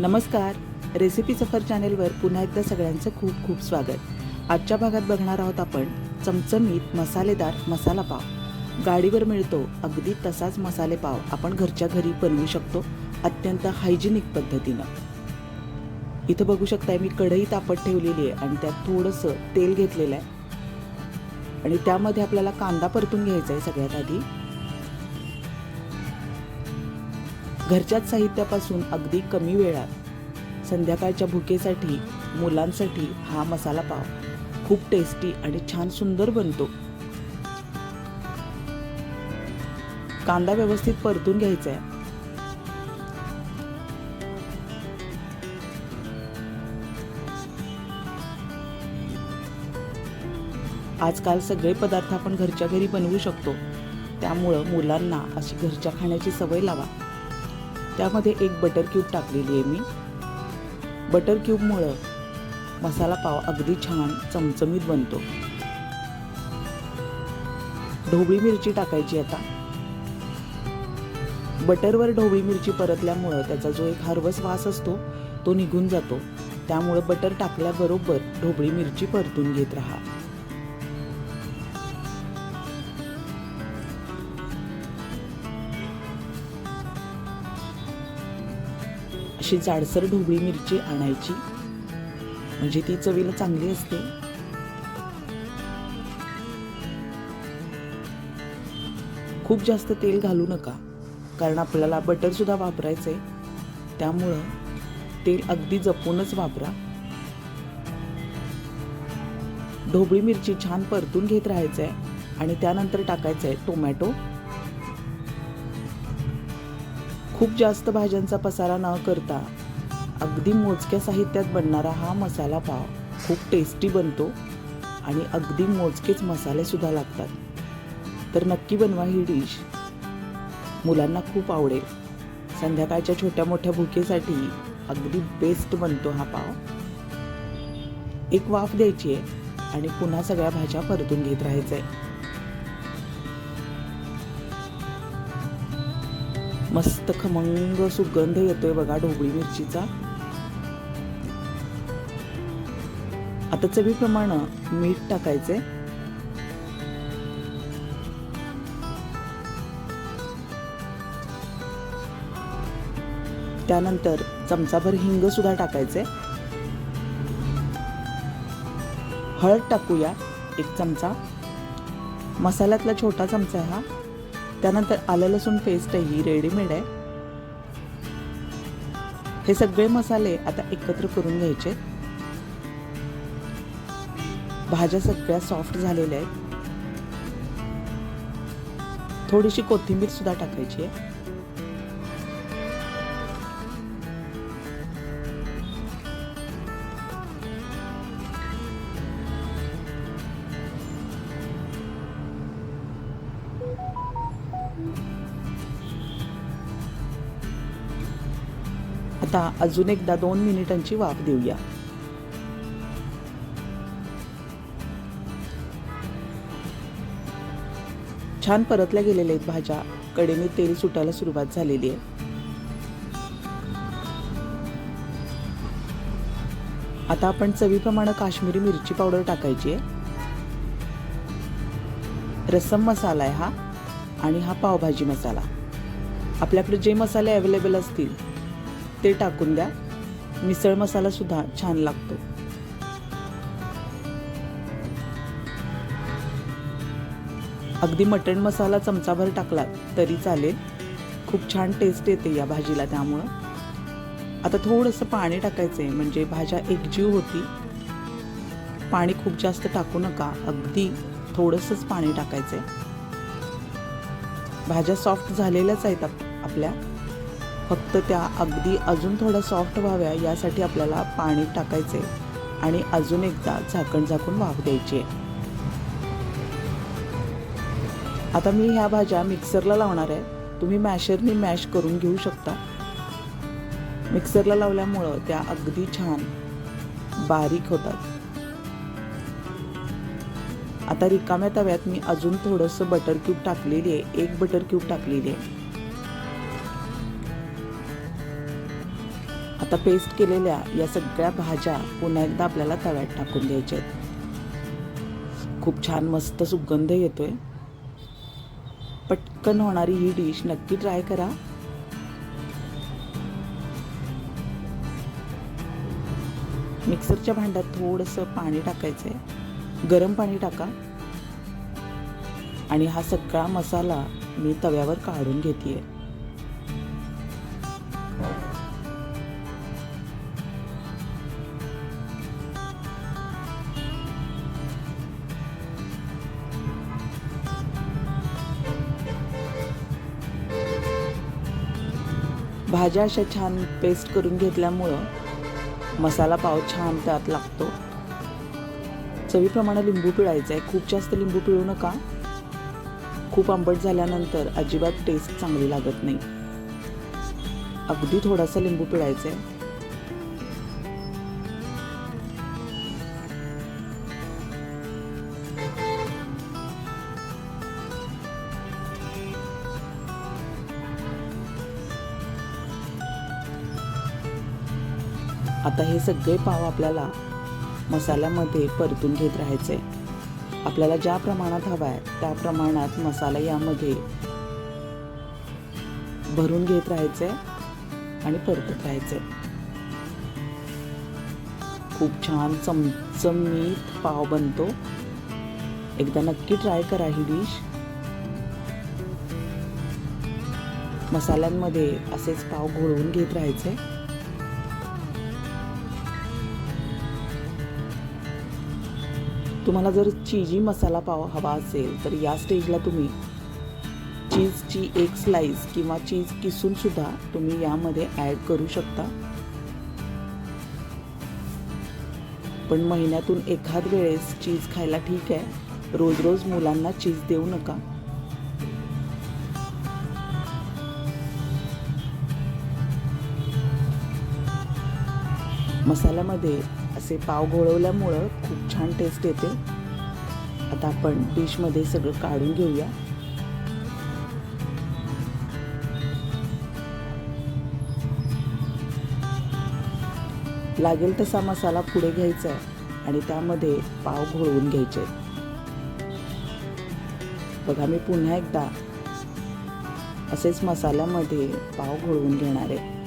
नमस्कार. रेसिपी सफर चॅनेलवर पुन्हा एकदा सगळ्यांचं खूप खूप स्वागत. आजच्या भागात बघणार आहोत आपण चमचमीत मसालेदार मसाला पाव. गाडीवर मिळतो अगदी तसाच मसाले पाव आपण घरच्या घरी बनवू शकतो अत्यंत हायजिनिक पद्धतीनं. इथं बघू शकताय मी कढई तापत ठेवलेली आहे आणि त्यात थोडंसं तेल घेतलेलं आहे. आणि त्यामध्ये आपल्याला कांदा परतून घ्यायचा आहे सगळ्यात आधी. घरच्याच साहित्यापासून अगदी कमी वेळात. संध्याकाळच्या भुकेसाठी मुलांसाठी हा मसाला पाव. खूप टेस्टी आणि छान सुंदर बनतो. कांदा व्यवस्थित परतून घ्यायचा आहे आजकाल सगळे पदार्थ आपण घरच्या घरी बनवू शकतो. त्यामुळं मुलांना अशी घरच्या खाण्याची सवय लावा. त्यामध्ये एक बटर क्यूब टाकलेली आहे मी. बटर क्यूबमुळं मसाला पाव अगदी छान चमचमीत बनतो. ढोबळी मिरची टाकायची आता. बटरवर ढोबळी मिरची परतल्यामुळं त्याचा जो एक हरवस वास असतो तो निघून जातो. त्यामुळं बटर टाकल्याबरोबर ढोबळी मिरची परतून घेत राहा. अशी जाडसर ढोबळी मिरची आणायची. म्हणजे ती चवीला चांगली असते. खूप जास्त तेल घालू नका. कारण आपल्याला बटर सुद्धा वापरायचंय. त्यामुळं तेल अगदी जपूनच वापरा. ढोबळी मिरची छान परतून घेत राहायचंय. आणि त्यानंतर टाकायचंय टोमॅटो खूप जास्त भाज्यांचा पसारा न करता अगदी मोजक्या साहित्यात बनणारा हा मसाला पाव खूप टेस्टी बनतो आणि अगदी मोजकेच मसालेसुद्धा लागतात. तर नक्की बनवा ही डिश मुलांना खूप आवडेल. संध्याकाळच्या छोट्या मोठ्या भुकेसाठी अगदी बेस्ट बनतो हा पाव. एक वाफ द्यायची आहे आणि पुन्हा सगळ्या भाज्या परतून घेत राहायचं आहे मस्त खमंग सुगंध येतोय बघा ढोबळी मिरचीचा. आता चवीप्रमाणे मीठ टाकायचे. त्यानंतर चमचाभर हिंग सुद्धा टाकायचे. हळद टाकूया एक चमचा. मसाल्यातला छोटा चमचा आहे हा. त्यानंतर आलं लसूण पेस्ट ही रेडीमेड आहे. हे सगळे मसाले आता एकत्र करून घ्यायचे. भाज्या सगळ्या सॉफ्ट झालेल्या आहेत. थोडीशी कोथिंबीर सुद्धा टाकायची आहे. आता अजून एकदा दोन मिनिटांची वाफ देऊया. छान परतल्या गेलेल्या आहेत भाज्या. कडेने तेल सुटायला सुरुवात झालेली आहे. आता आपण चवीप्रमाणे काश्मीरी मिरची पावडर टाकायची आहे. रसम मसाला आहे हा आणि हा पावभाजी मसाला. आपल्याकडे जे मसाले अवेलेबल असतील ते टाकून द्या. मिसळ मसाला सुद्धा छान लागतो. अगदी मटण मसाला चमचाभर टाकला तरी चालेल. खूप छान टेस्ट येते या भाजीला त्यामुळं. आता थोडंसं पाणी टाकायचं आहे म्हणजे भाज्या एकजीव होती. पाणी खूप जास्त टाकू नका अगदी थोडंसंच पाणी टाकायचं आहे भाज्या सॉफ्ट झालेल्याच आहेत आपल्या. फक्त त्या अगदी अजून थोड्या सॉफ्ट व्हाव्या यासाठी आपल्याला पाणी टाकायचे आणि अजून एकदा झाकण झाकून वाफ द्यायची. आहे आता मी ह्या भाज्या मिक्सरला लावणार आहे. तुम्ही मॅशरनी मॅश करून घेऊ शकता. मिक्सरला लावल्यामुळं त्या अगदी छान बारीक होतात. आता रिकाम्या तव्यात मी अजून थोडंसं बटर क्यूब टाकलेली आहे. एक बटर क्यूब टाकलेली आहे. आता पेस्ट केलेल्या या सगळ्या भाज्या पुन्हा एकदा आपल्याला तव्यात टाकून द्यायच्या आहेत. खूप छान मस्त सुगंध येतोय. पटकन होणारी ही डिश नक्की ट्राय करा. मिक्सरच्या भांड्यात थोडंसं पाणी टाकायचं आहे गरम पाणी टाका. आणि हा सगळा मसाला मी तव्यावर काढून घेते आहे भाज्या अशा छान पेस्ट करून घेतल्यामुळं मसाला पाव छान त्यात लागतो. चवीप्रमाणे लिंबू पिळायचं आहे. खूप जास्त लिंबू पिळू नका. खूप आंबट झाल्यानंतर अजिबात टेस्ट चांगली लागत नाही. अगदी थोडासा लिंबू पिळायचा आहे. आता हे सगळे पाव आपल्याला मसाल्यामध्ये परतून घेत राहायचे. आपल्याला ज्या प्रमाणात हवा आहे त्या प्रमाणात मसाला यामध्ये भरून घेत राहायचे आणि परतत राहायचे. खूप छान चमचमीत पाव बनतो. एकदा नक्की ट्राय करा ही डिश. मसाल्यांमध्ये असेच पाव घोळवून घेत राहायचे. तुम्हाला जर चीजी मसाला पाव हवा असेल तर या स्टेजला तुम्ही चीजची एक स्लाइस किंवा चीज किसून सुद्धा तुम्ही यामध्ये ॲड करू शकता. पण महिन्यातून एखाद वेळेस चीज खायला ठीक आहे. रोज रोज मुलांना चीज देऊ नका. मसाल्यामध्ये असे पाव घोळवल्यामुळं खूप छान टेस्ट येते. आता आपण डिशमध्ये सगळं काढून घेऊया. लागेल तसा मसाला पुढे घ्यायचा आहे आणि त्यामध्ये पाव घोळवून घ्यायचे. बघा मी पुन्हा एकदा असेच मसाल्यामध्ये पाव घोळवून घेणार आहे.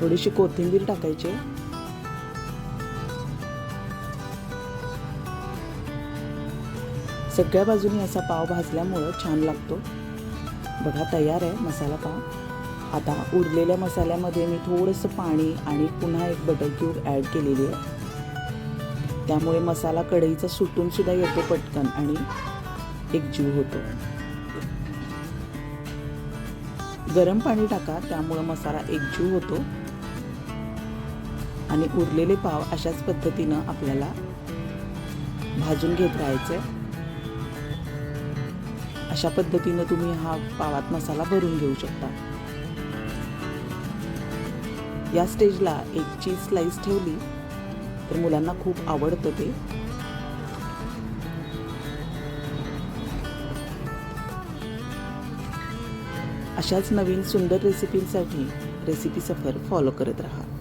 थोडीशी कोथिंबीर टाकायची. सगळ्या बाजूनी असा पाव भाजल्यामुळं छान लागतो. बघा तयार आहे मसाला पाव. आता उरलेल्या मसाल्यामध्ये मी थोडंसं पाणी आणि पुन्हा एक बटर क्यूब ॲड केलेली आहे. त्यामुळे मसाला कढईचा सुटून सुद्धा येतो पटकन आणि एक जीव होतो. गरम पाणी टाका त्यामुळं मसाला एकजीव होतो. आणि उरलेले पाव अशाच पद्धतीनं आपल्याला भाजून घेत राहायचं. अशा पद्धतीनं तुम्ही हा पावात मसाला भरून घेऊ शकता. या स्टेजला एक चीज स्लाइस ठेवली तर मुलांना खूप आवडतं ते. अशाच नवीन सुंदर रेसिपींसाठी रेसिपी सफर फॉलो करत राहा.